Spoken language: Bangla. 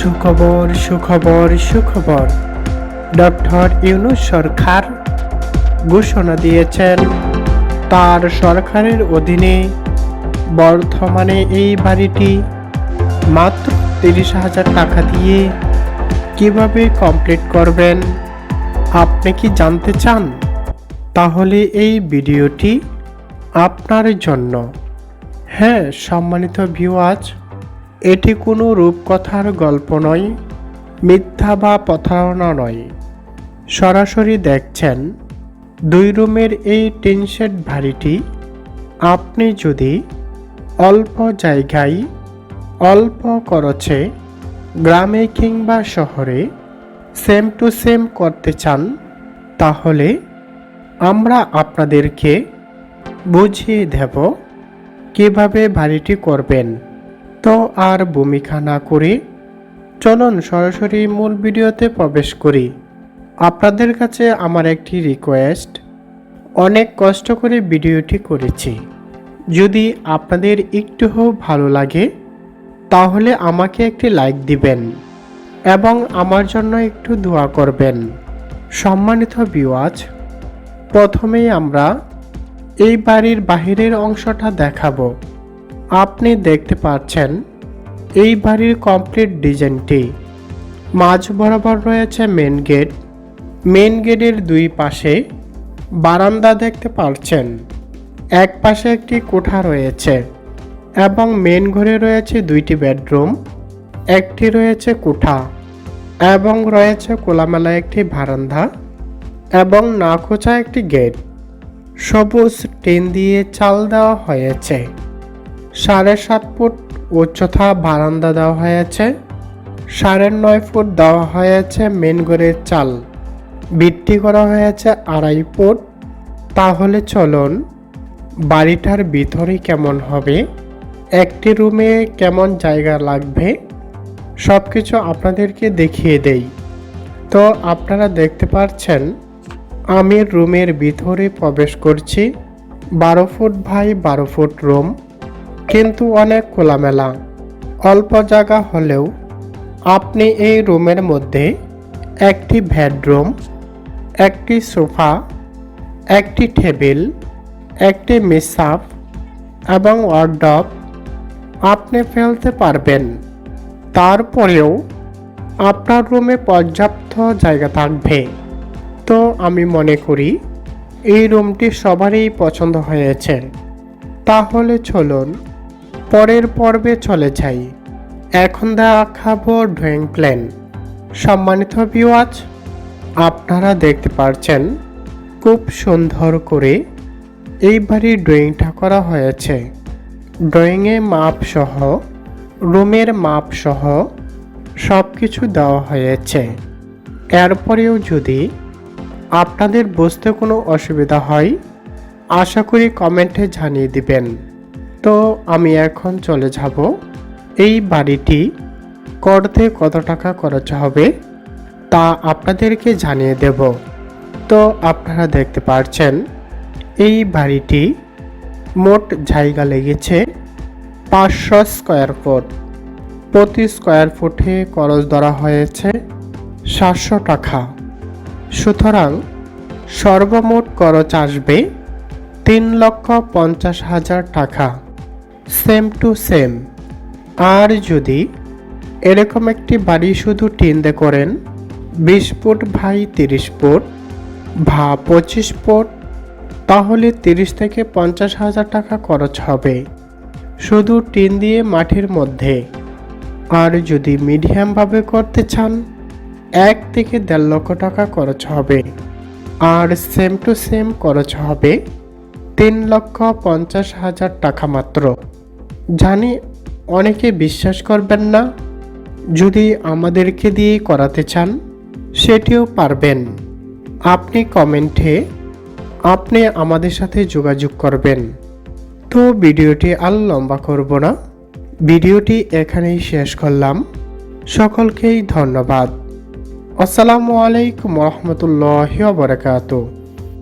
সুখবর সুখবর সুখবর। ডক্টর ইউনুস সরকার ঘোষণা দিয়েছেন, তার সরকারের অধীনে বর্তমানে এই বাড়িটি মাত্র তিরিশ হাজার টাকা দিয়ে কীভাবে কমপ্লিট করবেন, আপনি কি জানতে চান? তাহলে এই ভিডিওটি আপনার জন্য। হ্যাঁ সম্মানিত ভিউয়াজ এটি কোনো রূপকথার গল্প নয়, মিথ্যা বা প্রতারণা নয়। সরাসরি দেখছেন, দুই রুমের এই টিনশেড বাড়িটি আপনি যদি অল্প জায়গায় অল্প খরচে গ্রামে কিংবা শহরে সেম টু সেম করতে চান, তাহলে আমরা আপনাদেরকে বুঝিয়ে দেব কীভাবে বাড়িটি করবেন। তো আর ভূমিকা না করে চলুন সরাসরি মূল ভিডিওতে প্রবেশ করি। আপনাদের কাছে আমার একটি রিকোয়েস্ট অনেক কষ্ট করে ভিডিওটি করেছি। যদি আপনাদের একটুও ভালো লাগে, তাহলে আমাকে একটি লাইক দিবেন এবং আমার জন্য একটু দোয়া করবেন। সম্মানিত বিওয়াজ প্রথমেই আমরা এই বাড়ির বাহিরের অংশটা দেখাবো। আপনি দেখতে পাচ্ছেন এই বাড়ির কমপ্লিট ডিজাইনটি মাঝ বরাবর রয়েছে মেন গেট মেন গেটের দুই পাশে বারান্দা দেখতে পাচ্ছেন। এক পাশে একটি কোঠা রয়েছে এবং মেন ঘরে রয়েছে দুইটি বেডরুম একটি রয়েছে কোঠা এবং রয়েছে কোলামেলা একটি বারান্দা এবং নাকোচা একটি গেট সবুজ টেন দিয়ে চাল দেওয়া হয়েছে। সাড়ে সাত ফুট উচ্চতা বারান্দা দেওয়া হয়েছে। সাড়ে নয় ফুট দেওয়া হয়েছে মেন ঘরের চাল। ভিত্তি করা হয়েছে আড়াই ফুট। তাহলে চলুন, বাড়িটার ভিতরে কেমন হবে? একটি রুমে কেমন জায়গা লাগবে? সব কিছু আপনাদেরকে দেখিয়ে দেই। তো আপনারা দেখতে পাচ্ছেন, আমি রুমের ভিতরে প্রবেশ করছি। বারো ফুট বাই বারো ফুট রুম। কিন্তু অনেক খোলামেলা। অল্প জায়গা হলেও আপনি এই রুমের মধ্যে একটি বেডরুম, একটি সোফা, একটি টেবিল, একটি মিসাপ এবং ওয়ার্ডব আপনি ফেলতে পারবেন। তারপরেও আপনার রুমে পর্যাপ্ত জায়গা থাকবে। তো আমি মনে করি এই রুমটি সবারই পছন্দ হয়েছে। তাহলে চলুন পরের পর্বে চলে যাই। এখন দেখাবো ড্রয়িং প্ল্যান সম্মানিত ভিউয়াজ আপনারা দেখতে পাচ্ছেন খুব সুন্দর করে এই বাড়ির ড্রয়িংটা করা হয়েছে। ড্রয়িংয়ে মাপ সহ, রুমের মাপ সহ সব কিছু দেওয়া হয়েছে। এরপরেও যদি আপনাদের বুঝতে কোনো অসুবিধা হয়, আশা করি কমেন্টে জানিয়ে দিবেন। তো আমি এখন চলে যাব। এই বাড়িটি করতে কত টাকা খরচ হবে তা আপনাদেরকে জানিয়ে দেব। তো আপনারা দেখতে পাচ্ছেন এই বাড়িটি মোট জায়গা লেগেছে পাঁচশো স্কোয়ার ফুট। প্রতি স্কোয়ার ফুটে খরচ ধরা হয়েছে সাতশো টাকা। সুতরাং সর্বমোট খরচ আসবে তিন লক্ষ পঞ্চাশ হাজার টাকা। Same to same. আর যদি এরকম একটি বাড়ি শুধু টিনদে করেন, বিশ ফুট ভাই তিরিশ ফুট ভা পঁচিশ ফুট, তাহলে তিরিশ থেকে পঞ্চাশ হাজার টাকা খরচ হবে শুধু টিন দিয়ে মাটির মধ্যে। আর যদি মিডিয়ামভাবে করতে চান, এক থেকে দেড় লক্ষ টাকা খরচ হবে। আর সেম টু সেম খরচ হবে তিন লক্ষ পঞ্চাশ হাজার টাকা মাত্র। জানি অনেকে বিশ্বাস করবেন না, যদি আমাদেরকে দিয়ে করাতে চান, সেটিও পারবেন। আপনি কমেন্টে আপনি আমাদের সাথে যোগাযোগ করবেন। তো ভিডিওটি আর লম্বা করব না, ভিডিওটি এখানেই শেষ করলাম। সকলকেই ধন্যবাদ। আসসালামু আলাইকুম রহমতুল্লাহ বরকাত